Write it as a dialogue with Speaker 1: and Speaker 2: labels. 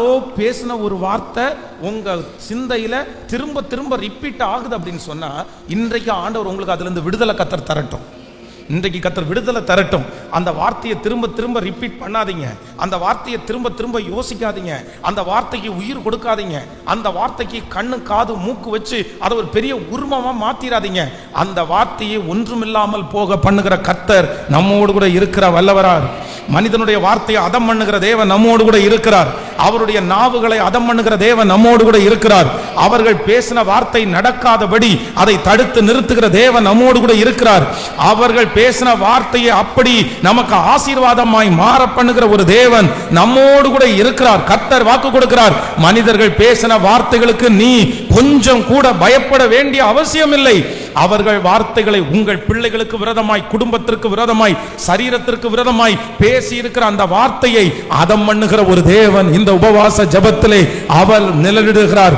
Speaker 1: யாரோ பேசின ஒரு வார்த்தை உங்க சிந்தையில திரும்ப திரும்ப ரிப்பீட் ஆகுது அப்படின்னு சொன்னா இன்றைக்கு ஆண்டவர் உங்களுக்கு அதுல இருந்து விடுதலை கத்தர் தரட்டும். இன்றைக்கு கத்தர் விடுதலை தரட்டும். அந்த வார்த்தையை திரும்ப திரும்ப ரிப்பீட் பண்ணாதீங்க. அந்த வார்த்தையை திரும்ப திரும்ப யோசிக்காதீங்க. அந்த வார்த்தைக்கு உயிர் கொடுக்காதீங்க. அந்த வார்த்தைக்கு கண்ணு காது மூக்கு வச்சு அதை ஒரு பெரிய உருவமா மாத்திராதீங்க. அந்த வார்த்தையை ஒன்றுமில்லாமல் போக பண்ணுகிற கத்தர் நம்மோடு கூட இருக்கிற வல்லவரார். மனிதனுடைய வார்த்தையை அதம் பண்ணுகிற தேவன் நம்மோடு கூட இருக்கிறார். அவருடைய நாவுகளை அதம் பண்ணுகிற தேவன் நம்மோடு கூட இருக்கிறார். அவர்கள் பேசின வார்த்தை நடக்காதபடி அதை தடுத்து நிறுத்துகிற தேவன் நம்மோடு கூட இருக்கிறார். அவர்கள் பேசின வார்த்தையை அப்படி நமக்கு ஆசீர்வாதமாய் மாற பண்ணுகிற ஒரு தேவன் நம்மோடு கூட இருக்கிறார். கர்த்தர் வாக்கு கொடுக்கிறார். மனிதர்கள் பேசின வார்த்தைகளுக்கு நீ கொஞ்சம் கூட பயப்பட வேண்டிய அவசியம் இல்லை அவர்கள் வார்த்தைகளை உங்கள் பிள்ளைகளுக்கு விரதமாய் குடும்பத்திற்கு விரதமாய் சரீரத்திற்கு விரதமாய் பேசி இருக்கிற அந்த வார்த்தையை அதம் பண்ணுகிற ஒரு தேவன் இந்த உபவாச ஜெபத்திலே அவர் நிழலிடுகிறார்.